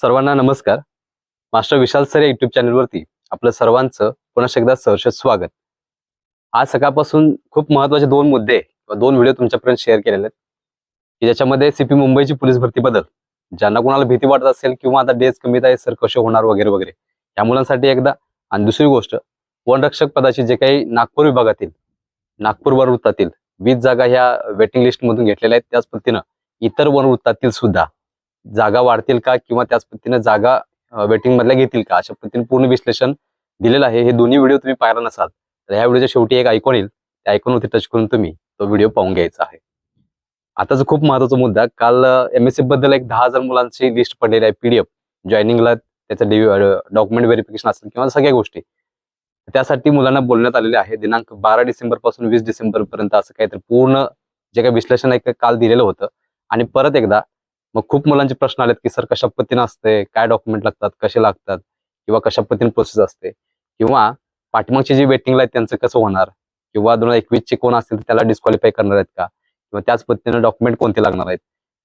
सर्वांना नमस्कार. Master Vishal sir या युट्यूब चॅनलवरती आपलं सर्वांचं पुन्हा एकदा सहर्ष स्वागत. आज सकाळपासून खूप महत्त्वाचे दोन मुद्दे किंवा दोन व्हिडिओ तुमच्यापर्यंत शेअर केलेले आहेत. की ज्याच्यामध्ये सीपी मुंबईची पोलीस भरती बदल ज्यांना कोणाला भीती वाटत असेल किंवा आता डेज कमीत आहे सर कसे होणार वगैरे वगैरे या मुलांसाठी एकदा आणि दुसरी गोष्ट वनरक्षक पदाची जे काही नागपूर विभागातील नागपूर वन वृत्तातील वीस जागा ह्या वेटिंग लिस्टमधून घेतलेल्या आहेत. त्याच पद्धतीनं इतर वन वृत्तातील सुद्धा जागा वाढतील का किंवा त्याच पद्धतीने जागा वेटिंग मधल्या घेतील का? अशा पद्धतीने पूर्ण विश्लेषण दिलेलं आहे. हे दोन्ही व्हिडिओ तुम्ही पाहिला नसाल तर ह्या व्हिडिओच्या शेवटी एक ऐकून येईल. त्या ऐकूनवरती टच करून तुम्ही तो व्हिडिओ पाहून घ्यायचा आहे. आताचा खूप महत्त्वाचा मुद्दा काल एम एसबद्दल एक दहा हजार मुलांची लिस्ट पडलेली आहे पीडीएफ जॉईनिंगला त्याचं डॉक्युमेंट व्हेरिफिकेशन असेल किंवा सगळ्या गोष्टी. त्यासाठी मुलांना बोलण्यात आलेले आहे दिनांक बारा डिसेंबरपासून वीस डिसेंबर पर्यंत असं काहीतरी पूर्ण जे काही विश्लेषण आहे काल दिलेलं होतं. आणि परत एकदा मग खूप मुलांचे प्रश्न आलेत की सर कशा पद्धतीने असते? काय डॉक्युमेंट लागतात? कसे लागतात? किंवा कशा पद्धतीने प्रोसेस असते? किंवा पाठीमागची जी वेटिंगला आहेत त्यांचं कसं होणार? किंवा दोन हजार एकवीसचे कोण असतील त्याला डिस्क्वालिफाय करणार आहेत का? किंवा त्याच पद्धतीने डॉक्युमेंट कोणते लागणार आहेत?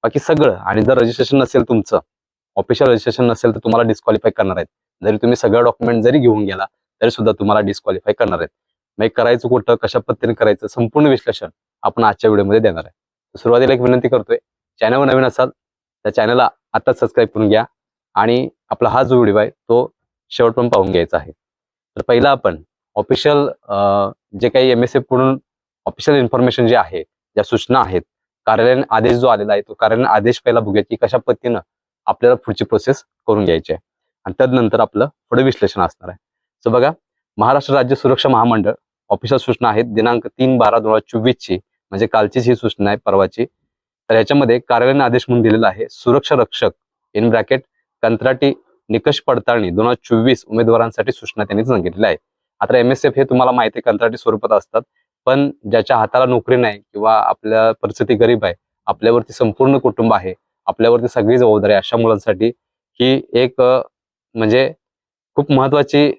बाकी सगळं आणि जर रजिस्ट्रेशन नसेल तुमचं ऑफिशियल रजिस्ट्रेशन नसेल तर तुम्हाला डिस्क्वालिफाय करणार आहेत. जरी तुम्ही सगळं डॉक्युमेंट जरी घेऊन गेला तरी सुद्धा तुम्हाला डिस्क्वालिफाय करणार आहेत. मग करायचं कुठं? कशा पद्धतीने करायचं? संपूर्ण विश्लेषण आपण आजच्या व्हिडिओमध्ये देणार आहे. सुरुवातीला एक विनंती करतोय चॅनलवर नवीन असाल त्या चॅनलला आता सबस्क्राईब करून घ्या. आणि आपला हा जो व्हिडिओ आहे तो शेवट पण पाहून घ्यायचा आहे. तर पहिला आपण ऑफिशियल जे काही एम एस एफकडून ऑफिशियल इन्फॉर्मेशन जे आहे ज्या सूचना आहेत कार्यालयीन आदेश जो आलेला आहे तो कार्यालयीन आदेश पहिला बघूया की कशा पद्धतीनं आपल्याला पुढची प्रोसेस करून घ्यायची आहे. आणि त्यानंतर आपलं पुढे विश्लेषण असणार आहे. सो बघा महाराष्ट्र राज्य सुरक्षा महामंडळ ऑफिशियल सूचना आहेत दिनांक तीन बारा दोन हजार चोवीसची म्हणजे कालचीच ही सूचना आहे परवाची. तर याच्यामध्ये कार्यालयीन आदेश म्हणून दिलेला आहे सुरक्षा रक्षक इन ब्रॅकेट कंत्राटी निकष पडताळणी दोन हजार चोवीस उमेदवारांसाठी सूचना त्यांनी सांगितलेल्या आहे आता एम एस एफ हे तुम्हाला माहिती आहे कंत्राटी स्वरूपात असतात पण ज्याच्या हाताला नोकरी नाही किंवा आपल्या परिस्थिती गरीब आहे आपल्यावरती संपूर्ण कुटुंब आहे आपल्यावरती सगळी जबाबदारी आहे अशा मुलांसाठी ही एक म्हणजे खूप महत्वाची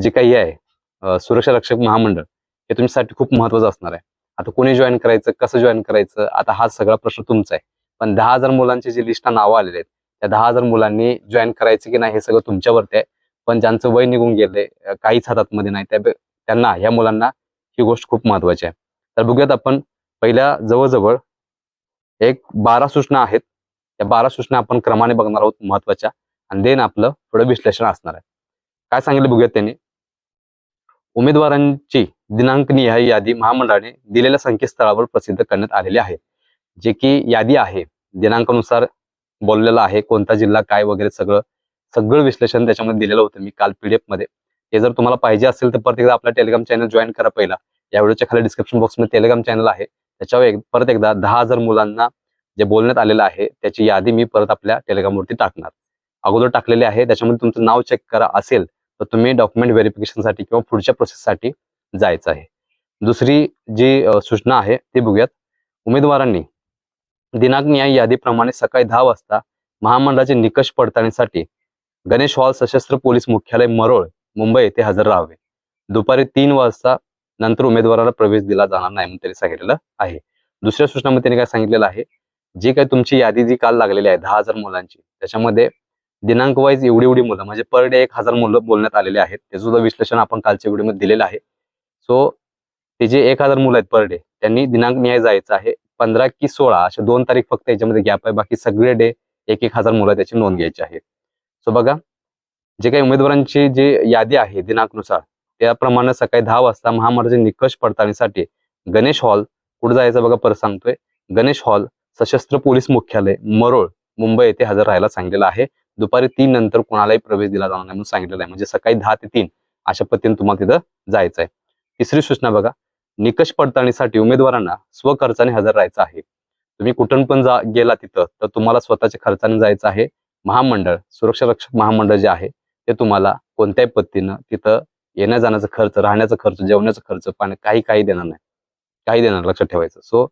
जी काही आहे सुरक्षा रक्षक महामंडळ हे तुमच्यासाठी खूप महत्वाचं असणार आहे. आता कोणी जॉईन करायचं कसं जॉईन करायचं? आता हा सगळा प्रश्न तुमचा आहे. पण दहा हजार मुलांची जी लिस्ट नावं आलेले आहेत त्या दहा हजार मुलांनी जॉईन करायचं की नाही हे सगळं तुमच्यावरती आहे. पण ज्यांचं वय निघून गेलंय काहीच हातात मध्ये नाही. त्या त्यांना ह्या मुलांना ही गोष्ट खूप महत्वाची आहे. तर बघूयात आपण पहिल्या जवळजवळ एक बारा सूचना आहेत. त्या बारा सूचना आपण क्रमाने बघणार आहोत महत्त्वाच्या. आणि देन आपलं थोडं विश्लेषण असणार आहे. काय सांगितलं बघूयात त्यांनी? उमेदवारांची दिनांक निहाय यादी महामंडळाने दिलेल्या संकेतस्थळावर प्रसिद्ध करण्यात आलेली आहे. जे की यादी आहे. दिनांकानुसार बोललेलं आहे. कोणता जिल्हा काय वगैरे सगळं सगळं विश्लेषण त्याच्यामध्ये दिलेलं होतं मी काल पीडीएफमध्ये. ते जर तुम्हाला पाहिजे असेल तर परत एकदा आपला टेलिग्राम चॅनल जॉईन करा पहिला. या व्हिडिओच्या खाली डिस्क्रिप्शन बॉक्समध्ये टेलिग्राम चॅनल आहे. त्याच्यावर एक- परत एकदा दहा हजार मुलांना जे बोलण्यात आलेलं आहे त्याची यादी मी परत आपल्या टेलिग्रामवरती टाकणार. अगोदर टाकलेली आहे. त्याच्यामध्ये तुमचं नाव चेक करा असेल तर तुम्ही डॉक्युमेंट व्हेरिफिकेशनसाठी किंवा पुढच्या प्रोसेससाठी जायचं आहे. दुसरी जी सूचना आहे ती बघूयात. उमेदवारांनी दिनांक न्याय यादीप्रमाणे सकाळी दहा वाजता महामंडळाचे निकष पडताळणीसाठी गणेश हॉल सशस्त्र पोलीस मुख्यालय मरोळ मुंबई येथे हजर राहावे. दुपारी तीन वाजता नंतर उमेदवाराला प्रवेश दिला जाणार नाही म्हणून त्यांनी सांगितलेलं आहे. दुसऱ्या सूचनामध्ये त्यांनी काय सांगितलेलं आहे? जी काही तुमची यादी जी काल लागलेली आहे दहा हजार मुलांची त्याच्यामध्ये दिनांक वाईज एवढी एवढी मुलं म्हणजे पर डे एक हजार मुलं बोलण्यात आलेले आहेत. त्याचं सुद्धा विश्लेषण आपण कालच्या व्हिडिओमध्ये दिलेलं आहे. सो ते जे एक हजार मुलं आहेत पर डे त्यांनी दिनांक न्याय जायचं आहे पंधरा की सोळा अशा दोन तारीख फक्त याच्यामध्ये गॅप आहे. बाकी सगळे डे एक एक हजार मुलं त्याची नोंद घ्यायची आहे. सो बघा जे काही उमेदवारांची जी यादी आहे दिनांकनुसार त्याप्रमाणे सकाळी दहा वाजता महामार्गाचे निकष पडताळणीसाठी गणेश हॉल कुठं जायचं बघा परत सांगतोय. गणेश हॉल सशस्त्र पोलीस मुख्यालय मरोळ मुंबई येथे हजर राहायला सांगलेलं आहे. दुपारी तीन नंतर कोणालाही प्रवेश दिला जाणार नाही म्हणून सांगितलेलं आहे. म्हणजे सकाळी दहा ते तीन अशा पद्धतीने तुम्हाला तिथं जायचं आहे तिसरी सूचना बघा. निकष पडताळणीसाठी उमेदवारांना स्वखर्चाने हजर राहायचं आहे. तुम्ही कुठून पण जा गेला तिथं तर तुम्हाला स्वतःच्या खर्चाने जायचं आहे. महामंडळ सुरक्षा रक्षक महामंडळ जे आहे ते तुम्हाला कोणत्याही पद्धतीनं तिथं येण्या जाण्याचा खर्च राहण्याचा खर्च जेवण्याचा खर्च पाणी काही काही देणार नाही. काही देणार लक्षात ठेवायचं. सो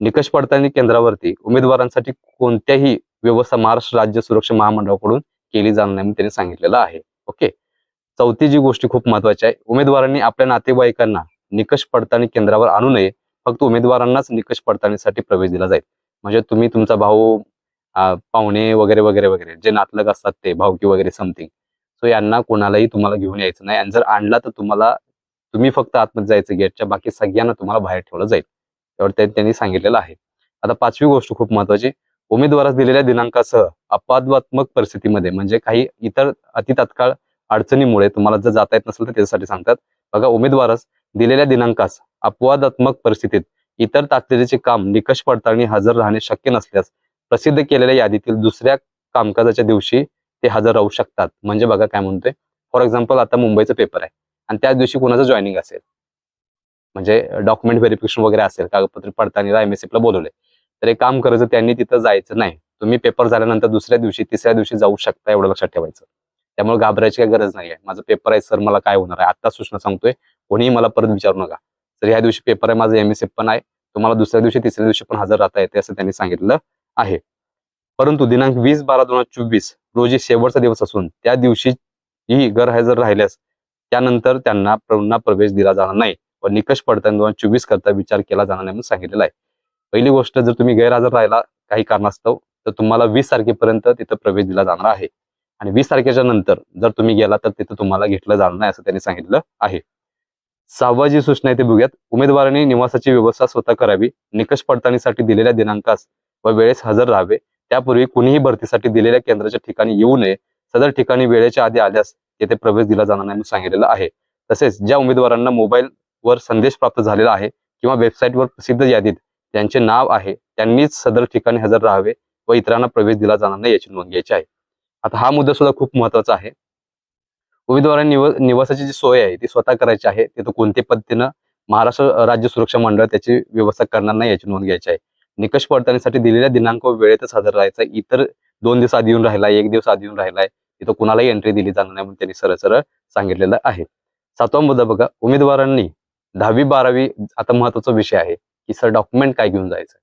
निकष पडताळणी केंद्रावरती उमेदवारांसाठी कोणत्याही व्यवस्था महाराष्ट्र राज्य सुरक्षा महामंडळाकडून केली जाणार नाही म्हणून त्यांनी सांगितलेलं आहे. ओके? चौथी जी गोष्टी खूप महत्वाची आहे. उमेदवारांनी आपल्या नातेवाईकांना निकष पडताळणी केंद्रावर आणू नये. फक्त उमेदवारांनाच निकष पडताळणीसाठी प्रवेश दिला जाईल. म्हणजे तुम्ही तुमचा भाऊ पाहुणे वगैरे वगैरे वगैरे जे नातलग असतात ते भावकी वगैरे समथिंग सो यांना कोणालाही तुम्हाला घेऊन यायचं नाही. आणि जर आणला तर तुम्हाला तुम्ही फक्त आतमध्ये जायचं गेटच्या बाकी सगळ्यांना तुम्हाला बाहेर ठेवलं जाईल. त्यावर त्यांनी सांगितलेलं आहे. आता पाचवी गोष्ट खूप महत्वाची उमेदवारास दिलेल्या दिनांकासह अपवादात्मक परिस्थितीमध्ये म्हणजे काही इतर अति तात्काळ अडचणीमुळे तुम्हाला जर जाता येत नसेल तर त्याच्यासाठी सांगतात. बघा उमेदवारास दिलेल्या दिनांकास अपवादात्मक परिस्थितीत इतर तातडीचे काम निकष पडताळणी हजर राहणे शक्य नसल्यास प्रसिद्ध केलेल्या यादीतील दुसऱ्या कामकाजाच्या दिवशी ते हजर राहू शकतात. म्हणजे बघा काय म्हणतोय. फॉर एक्झाम्पल आता मुंबईचा पेपर आहे. आणि त्याच दिवशी कोणाचं जॉईनिंग असेल? म्हणजे डॉक्युमेंट व्हेरिफिकेशन वगैरे असेल कागदपत्र पडताळणीला एमएससीला ला बोलवले तर एक काम करायचं त्यांनी तिथं जायचं नाही. तुम्ही पेपर झाल्यानंतर दुसऱ्या दिवशी तिसऱ्या दिवशी जाऊ शकता एवढं लक्षात ठेवायचं. त्यामुळे घाबरायची काही गरज नाही आहे माझं पेपर आहे सर मला काय होणार आहे? आता सूचना सांगतोय. कोणीही मला परत विचारू नका. तर ह्या दिवशी पेपर आहे माझं एमएससी पण आहे. तुम्हाला दुसऱ्या दिवशी तिसऱ्या दिवशी पण हजर राहता येते असं त्यांनी सांगितलं आहे. परंतु दिनांक वीस बारा दोन हजार चोवीस रोजी शेवटचा दिवस असून त्या दिवशी ही गैरहजर राहिल्यास त्यानंतर त्यांना पुन्हा प्रवेश दिला जाणार नाही. व निकष पडताना दोन हजार चोवीस करता विचार केला जाणार नाही म्हणून सांगितलेला आहे. पहिली गोष्ट जर तुम्ही गैरहजर राहिला काही कारणास्तव तर तुम्हाला वीस तारखेपर्यंत तिथं प्रवेश दिला जाणार आहे. आणि वीस तारखेच्या नंतर जर तुम्ही गेला तर तिथं तुम्हाला घेतलं जाणार नाही असं त्यांनी सांगितलं आहे. सहावा जी सूचना आहे ते बघूयात. उमेदवारांनी निवासाची व्यवस्था स्वतः करावी. निकष पडताळणीसाठी दिलेल्या दिनांकास व वेळेस हजर राहावे. त्यापूर्वी कुणीही भरतीसाठी दिलेल्या केंद्राच्या ठिकाणी येऊ नये. सदर ठिकाणी वेळेच्या आधी आल्यास येथे प्रवेश दिला जाणार नाही म्हणून सांगितलेलं आहे. तसेच ज्या उमेदवारांना मोबाईल वर संदेश प्राप्त झालेला आहे किंवा वेबसाईटवर प्रसिद्ध यादीत त्यांचे नाव आहे त्यांनीच सदर ठिकाणी हजर राहावे व इतरांना प्रवेश दिला जाणार नाही याची नोंद घ्यायची आहे. आता हा मुद्दा सुद्धा खूप महत्त्वाचा आहे. उमेदवारांनी निव निवासाची जी सोय आहे ती स्वतः करायची आहे तिथं कोणत्या पद्धतीनं महाराष्ट्र राज्य सुरक्षा मंडळ त्याची व्यवस्था करणार नाही याची नोंद घ्यायची आहे. निकष पडताळणीसाठी दिलेल्या दिनांक वेळेतच हजर राहायचा इतर दोन दिवस आधी येऊन राहिलाय एक दिवस आधी येऊन राहिलाय तिथं कुणालाही एंट्री दिली जाणार नाही म्हणून त्यांनी सरळ सरळ सांगितलेलं आहे. सातवा मुद्दा बघा उमेदवारांनी दहावी बारावी आता महत्त्वाचा विषय आहे की सर डॉक्युमेंट काय घेऊन जायचं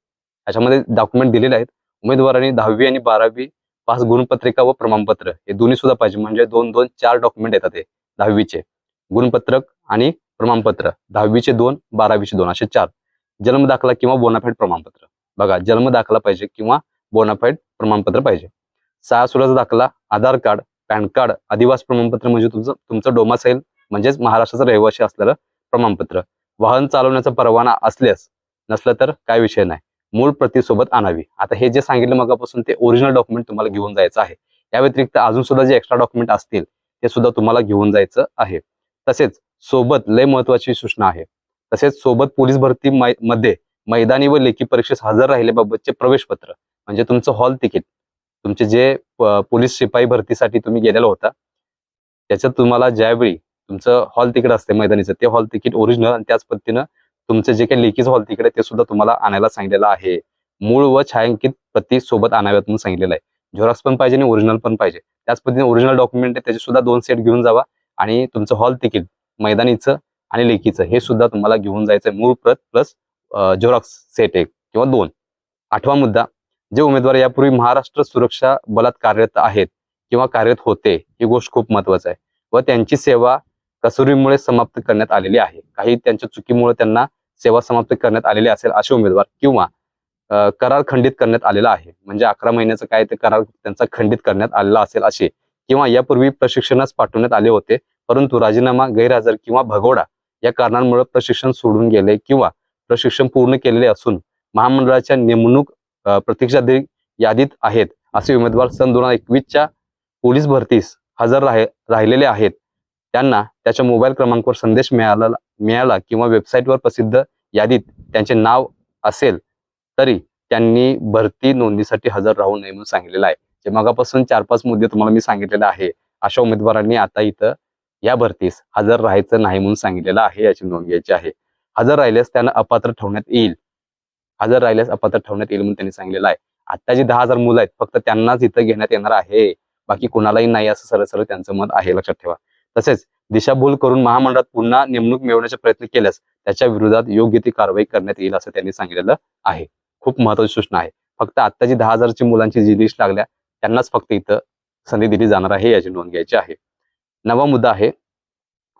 याच्यामध्ये डॉक्युमेंट दिलेले आहेत. उमेदवारांनी दहावी आणि बारावी पास गुणपत्रिका व प्रमाणपत्र हे दोन्ही सुद्धा पाहिजे. म्हणजे दोन दोन चार डॉक्युमेंट येतात हे दहावीचे. गुणपत्रक आणि प्रमाणपत्र. दहावीचे दोन बारावीचे दोन असे चार. जन्म दाखला किंवा बोनाफाईड प्रमाणपत्र. बघा जन्म दाखला पाहिजे किंवा बोनाफाईड प्रमाणपत्र पाहिजे. सहा सुराचा दाखला आधार कार्ड पॅन कार्ड आदिवास प्रमाणपत्र म्हणजे तुमचं तुमचं डोमासाईल म्हणजेच महाराष्ट्राचं रहिवासी असलेलं प्रमाणपत्र. वाहन चालवण्याचा परवाना असल्यास नसलं तर काय विषय नाही. मूळ प्रतीसोबत आणावी. आता हे जे सांगितलं मगापासून ते ओरिजिनल डॉक्युमेंट तुम्हाला घेऊन जायचं आहे. या व्यतिरिक्त अजून सुद्धा जे एक्स्ट्रा डॉक्युमेंट असतील ते सुद्धा तुम्हाला घेऊन जायचं आहे. तसेच सोबत लय महत्वाची सूचना आहे. तसेच सोबत पोलीस भरती मध्ये मैदानी व लेखी परीक्षेस हजर राहिल्याबाबतचे प्रवेश पत्र म्हणजे तुमचं हॉल तिकीट तुमचे जे पोलीस शिपाई भरतीसाठी तुम्ही गेलेला होता त्याच्यात तुम्हाला ज्यावेळी तुमचं हॉल तिकीट असते मैदानीचं. ते हॉल तिकीट ओरिजिनल आणि त्याच पद्धतीनं तुमचं जे काही लेखीचं हॉल तिकीट आहे ते सुद्धा तुम्हाला आणायला सांगितलेलं आहे. मूळ व छायांकित प्रती सोबत आणाव्यात म्हणून सांगितलेलं आहे. झेरॉक्स पण पाहिजे आणि ओरिजिनल पण पाहिजे. त्याच पद्धतीने ओरिजिनल डॉक्युमेंट आहे त्याचे सुद्धा दोन सेट घेऊन जावा आणि तुमचं हॉल तिकीट मैदानीचं आणि लेखीचं हे सुद्धा तुम्हाला घेऊन जायचं मूळ प्रत प्लस झेरॉक्स सेट एक किंवा दोन. आठवा मुद्दा जे उमेदवार यापूर्वी महाराष्ट्र सुरक्षा बलात कार्यरत आहेत किंवा कार्यरत होते ही गोष्ट खूप महत्वाची आहे. व त्यांची सेवा कसुरीमुळे समाप्त करण्यात आलेली आहे. काही त्यांच्या चुकीमुळे त्यांना सेवा समाप्त करण्यात आलेली असेल असे उमेदवार किंवा करार खंडित करण्यात आलेला आहे. म्हणजे अकरा महिन्याचं काय ते करार त्यांचा खंडित करण्यात आलेला असेल असे किंवा यापूर्वी प्रशिक्षणास पाठवण्यात आले होते परंतु राजीनामा गैरहजर किंवा भगोडा या कारणांमुळे प्रशिक्षण सोडून गेले किंवा प्रशिक्षण पूर्ण केलेले असून महामंडळाच्या नेमणूक प्रतीक्षा यादीत आहेत असे उमेदवार सन दोन हजार एकवीसच्या पोलीस भरतीस हजर राहिलेले आहेत. त्यांना त्याच्या मोबाईल क्रमांकावर संदेश मिळाला मिळाला किंवा वेबसाईटवर प्रसिद्ध यादीत त्यांचे नाव असेल तरी त्यांनी भरती नोंदणीसाठी हजर राहू नये म्हणून सांगितलेलं आहे. जे मगापासून चार पाच मुद्दे तुम्हाला मी सांगितलेले आहे अशा उमेदवारांनी आता इथं या भरतीस हजर राहायचं नाही म्हणून सांगितलेलं आहे याची नोंद घ्यायची आहे. हजर राहिल्यास त्यांना अपात्र ठेवण्यात येईल. हजर राहिल्यास अपात्र ठेवण्यात येईल म्हणून त्यांनी सांगितलेलं आहे. आता जी दहा हजार मुलं आहेत फक्त त्यांनाच इथं घेण्यात येणार आहे. बाकी कोणालाही नाही असं सरळ सरळ त्यांचं मत आहे लक्षात ठेवा. तसेच दिशाभूल करून महामंडळात पुन्हा नेमणूक मिळवण्याचा प्रयत्न केल्यास त्याच्या विरोधात योग्य ती कारवाई करण्यात येईल असं त्यांनी सांगितलेलं आहे. खूप महत्वाची सूचना आहे. फक्त आत्ताची दहा हजारची मुलांची जी लिस्ट लागल्या त्यांनाच फक्त इथं संधी दिली जाणार आहे याची नोंद घ्यायची आहे. नवा मुद्दा आहे.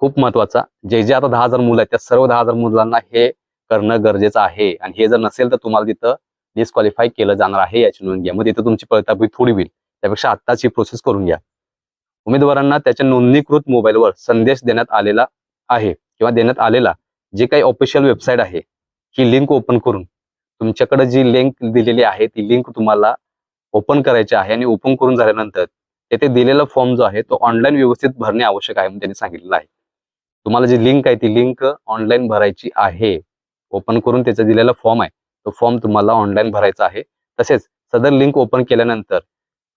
खूप महत्त्वाचा जे जे आता दहा हजार मुलं आहेत त्या सर्व दहा हजार मुलांना हे करणं गरजेचं आहे. आणि हे जर नसेल तर तुम्हाला तिथं डिस्क्वालिफाय केलं जाणार आहे याची नोंद घ्या. मग तिथं तुमची पळतापी थोडी होईल. त्यापेक्षा आत्ताच ही प्रोसेस करून घ्या. उमेदवारांना त्याच्या नोंदणीकृत मोबाईलवर संदेश देण्यात आलेला आहे किंवा देण्यात आलेला जे काही ऑफिशियल वेबसाईट आहे ही लिंक ओपन करून तुमच्याकडे जी लिंक दिलेली आहे ती लिंक तुम्हाला ओपन करायची आहे आणि ओपन करून झाल्यानंतर तेथे दिलेला फॉर्म जो आहे तो ऑनलाईन व्यवस्थित भरणे आवश्यक आहे म्हणून त्यांनी सांगितलेलं आहे. तुम्हाला जी लिंक आहे ती लिंक ऑनलाईन भरायची आहे ओपन करून त्याचा दिलेला फॉर्म आहे तो फॉर्म तुम्हाला ऑनलाईन भरायचा आहे. तसेच सदर लिंक ओपन केल्यानंतर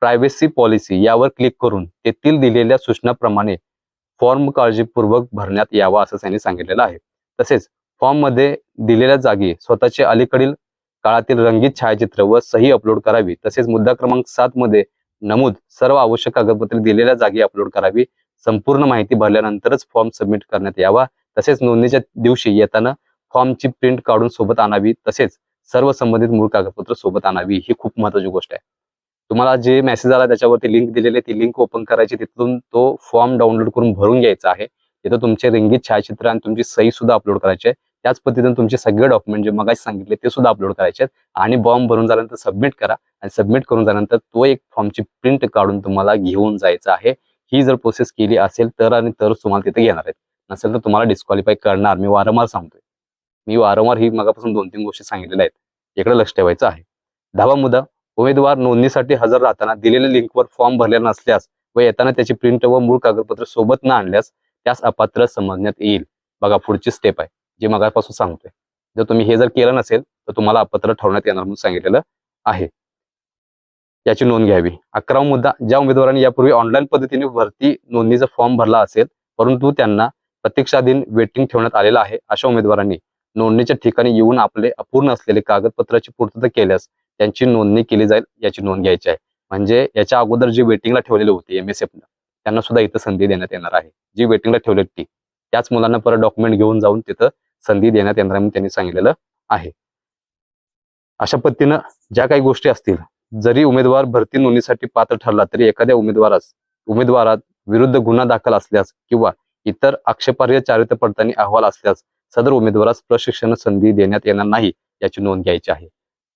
प्रायव्हसी पॉलिसी यावर क्लिक करून तेथील दिलेल्या सूचनाप्रमाणे फॉर्म काळजीपूर्वक भरण्यात यावा असं त्यांनी सांगितलेलं आहे. तसेच फॉर्ममध्ये दिलेल्या जागी स्वतःचे अलीकडील काळातील रंगीत छायाचित्र व सही अपलोड करावी. तसेच मुद्दा क्रमांक सात मध्ये नमूद सर्व आवश्यक कागदपत्रे दिलेल्या जागी अपलोड करावी. संपूर्ण माहिती भरल्यानंतरच फॉर्म सबमिट करण्यात यावा. तसेच नोंदणीच्या दिवशी येताना फॉर्मची प्रिंट काढून सोबत आणावी. तसेच सर्व संबंधित मूळ कागदपत्र सोबत आणावी. ही खूप महत्वाची गोष्ट आहे. तुम्हाला जे मेसेज आला त्याच्यावरती लिंक दिलेली आहे ती लिंक ओपन करायची तिथून तो फॉर्म डाउनलोड करून भरून घ्यायचा आहे. तिथं तुमचे रंगीत छायाचित्र आणि तुमची सही सुद्धा अपलोड करायची आहे. त्याच पद्धतीने तुमचे सगळे डॉक्युमेंट जे मगाशी सांगितले ते सुद्धा अपलोड करायचे आहेत. आणि फॉर्म भरून झाल्यानंतर सबमिट करा. आणि सबमिट करून झाल्यानंतर तो एक फॉर्मची प्रिंट काढून तुम्हाला घेऊन जायचा आहे. ही जर प्रोसेस केली असेल तर आणि तरच तुम्हाला तिथे घेणार आहेत. नसेल तर तुम्हाला डिस्क्वालिफाय करणार. मी वारंवार सांगतोय. मी वारंवार ही मगापासून दोन तीन गोष्टी सांगितलेल्या आहेत. इकडे लक्ष ठेवायचं आहे. दहावा मुद्दा उमेदवार नोंदणीसाठी हजर राहताना दिलेल्या लिंकवर फॉर्म भरलेला नसल्यास व येताना त्याची प्रिंट व मूळ कागदपत्र सोबत न आणल्यास त्यास अपात्र समजण्यात येईल. बघा पुढची स्टेप आहे जी मगापासून सांगतोय. जर तुम्ही हे जर केलं नसेल तर तुम्हाला अपात्र ठरवण्यात येणार म्हणून सांगितलेलं आहे. याची नोंद घ्यावी. अकरावा मुद्दा ज्या उमेदवारांनी यापूर्वी ऑनलाईन पद्धतीने भरती नोंदणीचा फॉर्म भरला असेल परंतु त्यांना प्रतीक्षाधीन वेटिंग ठेवण्यात आलेला आहे अशा उमेदवारांनी नोंदणीच्या ठिकाणी येऊन आपले अपूर्ण असलेले कागदपत्राची पूर्तता केल्यास त्यांची नोंदणी केली जाईल याची नोंद घ्यायची आहे. म्हणजे याच्या अगोदर जे वेटिंगला ठेवलेले होते एम एस एफला त्यांना सुद्धा इथं संधी देण्यात येणार आहे. जी वेटिंगला ठेवली ती त्याच मुलांना परत डॉक्युमेंट घेऊन जाऊन तिथं संधी देण्यात येणार म्हणून त्यांनी सांगितलेलं आहे. अशा पद्धतीनं ज्या काही गोष्टी असतील जरी उमेदवार भरती नोंदणीसाठी पात्र ठरला तरी एखाद्या उमेदवारास उमेदवारात विरुद्ध गुन्हा दाखल असल्यास किंवा इतर आक्षेपार्ह चारित्र पडताळणी अहवाल असल्यास सदर उमेदवारास प्रशिक्षण संधी देण्यात येणार नाही याची नोंद घ्यायची आहे.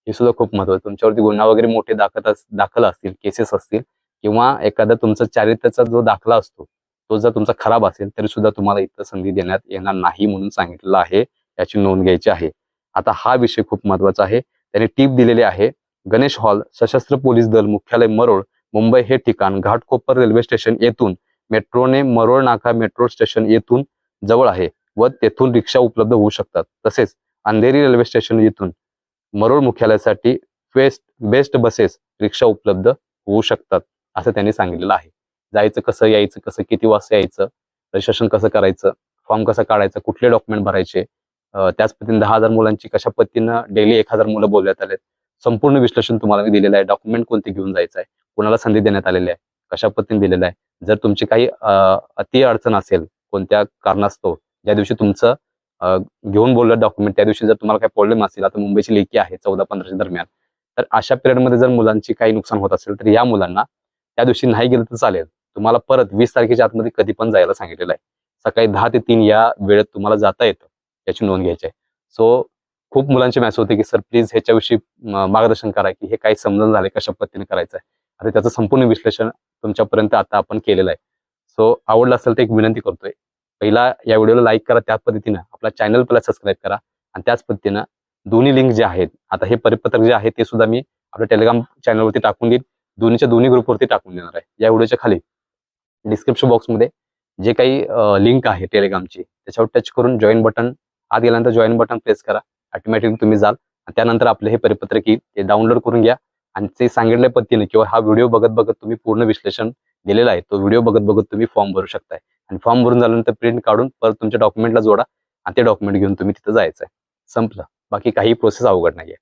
हे सुद्धा खूप महत्वाचं. तुमच्यावरती गुन्हा वगैरे मोठे दाखल दाखल असतील केसेस असतील किंवा एखादा तुमचा चारित्र्याचा जो दाखला असतो तो जर तुमचा खराब असेल तरी सुद्धा तुम्हाला इथं संधी देण्यात येणार नाही म्हणून सांगितलेलं आहे याची नोंद घ्यायची आहे. आता हा विषय खूप महत्त्वाचा आहे. त्याने टीप दिलेली आहे गणेश हॉल सशस्त्र पोलीस दल मुख्यालय मरोळ मुंबई हे ठिकाण घाटकोपर रेल्वे स्टेशन येथून मेट्रोने मरोळ नाका मेट्रो स्टेशन येथून जवळ आहे व तेथून रिक्षा उपलब्ध होऊ शकतात. तसेच अंधेरी रेल्वे स्टेशन येथून मरुड मुख्यालयासाठी बेस्ट बेस्ट बसेस रिक्षा उपलब्ध होऊ शकतात असं त्यांनी सांगितलेलं आहे. जायचं कसं यायचं कसं किती वाजता यायचं रजिस्ट्रेशन कसं करायचं फॉर्म कसा काढायचा कुठले डॉक्युमेंट भरायचे त्याच पद्धतीने दहा हजार मुलांची कशा पद्धतीनं डेली एक हजार मुलं बोलण्यात आलेत संपूर्ण विश्लेषण तुम्हाला मी दिलेलं आहे. डॉक्युमेंट कोणते घेऊन जायचं आहे कोणाला संधी देण्यात आलेली आहे कशा पद्धतीने दिलेलं आहे. जर तुमची काही अति अडचण असेल कोणत्या कारणास्तव ज्या दिवशी तुमचं घेऊन बोललं डॉक्युमेंट त्या दिवशी जर तुम्हाला काही प्रॉब्लेम असेल आता मुंबईची लेखी आहे चौदा पंधराच्या दरम्यान तर अशा पिरियडमध्ये जर मुलांची काही नुकसान होत असेल तर या मुलांना त्या दिवशी नाही गेलं तर चालेल. तुम्हाला परत वीस तारखेच्या आतमध्ये कधी पण जायला सांगितलेलं आहे. सकाळी दहा ते तीन या वेळेत तुम्हाला जाता येतं याची नोंद घ्यायची आहे. सो खूप मुलांचे मॅसेज होते की सर प्लीज ह्याच्याविषयी मार्गदर्शन करा की हे काय समजून झाले कशा पद्धतीने करायचं आहे? आता त्याचं संपूर्ण विश्लेषण तुमच्यापर्यंत आता आपण केलेलं आहे. सो आवडलं असेल तर एक विनंती करतोय. पहिला या व्हिडिओला लाईक करा त्याच पद्धतीनं. आपला चॅनल पहिला सबस्क्राईब करा आणि त्याच पद्धतीनं दोन्ही लिंक जे आहेत आता हे परिपत्रक जे आहे ते सुद्धा मी आपल्या टेलिग्राम चॅनलवरती टाकून देईन. दोन्हीच्या दोन्ही ग्रुपवरती टाकून देणार आहे. या व्हिडिओच्या खाली डिस्क्रिप्शन बॉक्समध्ये जे काही लिंक आहे टेलिग्रामची त्याच्यावर टच करून जॉईन बटन आत गेल्यानंतर जॉईन बटन प्रेस करा. ऑटोमॅटिकली तुम्ही जाल आणि त्यानंतर आपले हे परिपत्रक येईल. ते डाउनलोड करून घ्या. आणि ते सांगितल्या पद्धतीने किंवा हा व्हिडिओ बघत बघत तुम्ही पूर्ण विश्लेषण दिलेला आहे. तो व्हिडिओ बघत बघत तुम्ही फॉर्म भरू शकताय. आणि फॉर्म भरून झाल्यानंतर प्रिंट काढून परत तुमच्या डॉक्युमेंटला जोडा आणि ते डॉक्युमेंट घेऊन तुम्ही तिथं जायचं आहे. संपलं. बाकी काही प्रोसेस अवघड नाहीये.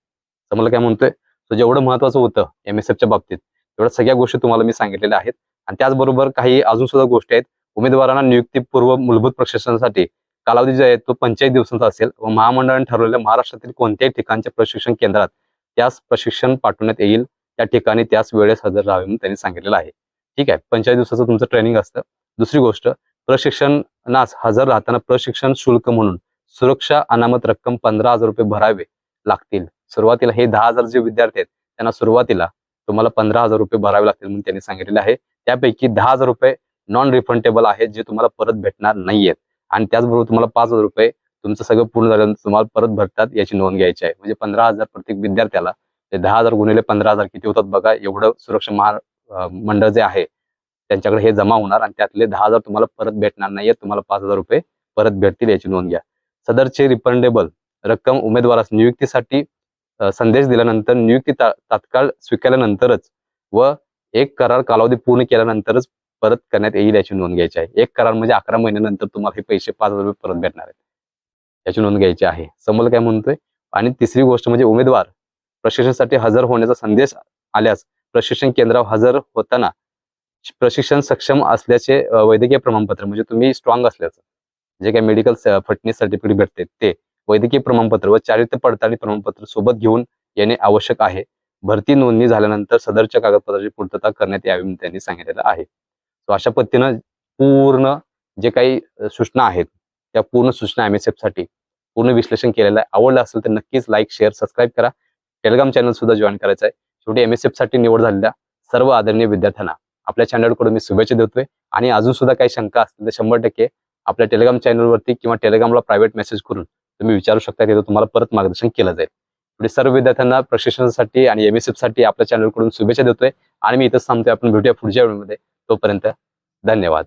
समजलं काय म्हणतोय? सो जेवढं महत्वाचं होतं एम एस एफच्या बाबतीत तेवढ्या सगळ्या गोष्टी तुम्हाला मी सांगितलेल्या आहेत. आणि त्याचबरोबर काही अजून सुद्धा गोष्टी आहेत. उमेदवारांना नियुक्तीपूर्व मूलभूत प्रशिक्षणासाठी कालावधी जो आहे तो पंचायत दिवसांचा असेल व महामंडळाने ठरवलेल्या महाराष्ट्रातील कोणत्याही ठिकाणच्या प्रशिक्षण केंद्रात त्यास प्रशिक्षण पाठवण्यात येईल. त्या ठिकाणी त्याच वेळेस हजर राहावे म्हणून त्यांनी सांगितलेलं आहे. ठीक आहे. पंचायत दिवसाचं तुमचं ट्रेनिंग असतं. दुसरी गोष्ट प्रशिक्षणास हजर राहताना प्रशिक्षण शुल्क म्हणून सुरक्षा अनामत रक्कम पंधरा हजार रुपये भरावे लागतील. सुरुवातीला हे दहा हजार जे विद्यार्थी आहेत त्यांना सुरुवातीला तुम्हाला पंधरा हजार रुपये भरावे लागतील म्हणून त्यांनी सांगितलेले आहे. त्यापैकी दहा हजार रुपये नॉन रिफंडेबल आहेत जे तुम्हाला परत भेटणार नाहीयेत. आणि त्याचबरोबर तुम्हाला पाच हजार रुपये तुमचं सगळं पूर्ण झाल्यानंतर तुम्हाला परत भरतात याची नोंद घ्यायची आहे. म्हणजे पंधरा हजार प्रत्येक विद्यार्थ्याला ते दहा हजार गुणिले पंधरा हजार किती होतात बघा एवढं सुरक्षा महा मंडळ जे आहे त्यांच्याकडे हे जमा होणार आणि त्यातले दहा हजार तुम्हाला परत भेटणार नाही तुम्हाला पाच हजार रुपये परत भेटतील याची नोंद घ्या. सदरचे रिफंडेबल रक्कम उमेदवारास नियुक्तीसाठी संदेश दिल्यानंतर नियुक्ती ता- तात्काळ स्वीकारल्यानंतरच व एक करार कालावधी पूर्ण केल्यानंतरच परत करण्यात येईल याची नोंद घ्यायची आहे. एक करार म्हणजे अकरा महिन्यानंतर तुम्हाला हे पैसे पाच हजार रुपये परत भेटणार आहेत. याची नोंद घ्यायची आहे. समोर काय म्हणतोय? आणि तिसरी गोष्ट म्हणजे उमेदवार प्रशिक्षणासाठी हजर होण्याचा संदेश आल्यास प्रशिक्षण केंद्रावर हजर होताना प्रशिक्षण सक्षम असल्याचे वैद्यकीय प्रमाणपत्र म्हणजे तुम्ही स्ट्रॉंग असल्याचं जे काही मेडिकल फिटनेस सर्टिफिकेट भेटते ते वैद्यकीय प्रमाणपत्र व चारित्र्य पडताळणी प्रमाणपत्र सोबत घेऊन येणे आवश्यक आहे. भरती नोंदणी झाल्यानंतर सदरच्या कागदपत्राची पूर्तता करण्यात यावी म्हणून त्यांनी सांगितलेलं आहे. सो अशा पद्धतीनं पूर्ण जे काही सूचना आहेत त्या पूर्ण सूचना एमसाठी पूर्ण विश्लेषण केलेलं आहे. आवडलं असेल तर नक्कीच लाईक शेअर सबस्क्राईब करा. टेलिग्राम चॅनल सुद्धा जॉईन करायचं आहे. शेवटी एम एस एफसाठी निवड झालेल्या सर्व आदरणीय विद्यार्थ्यांना आपल्या चॅनलकडून मी शुभेच्छा देतोय. आणि अजून सुद्धा काही शंका असतील तर शंभर टक्के आपल्या टेलिग्राम चॅनलवरती किंवा टेलिग्रामला प्रायव्हेट मेसेज करून तुम्ही विचारू शकता तिथं तुम्हाला परत मार्गदर्शन केलं जाईल. पुढे सर्व विद्यार्थ्यांना प्रशिक्षणासाठी आणि एमसाठी आपल्या चॅनलकडून शुभेच्छा देतोय. आणि मी इथं थांबतोय. आपण भेटूया पुढच्या वेळेमध्ये. तोपर्यंत धन्यवाद.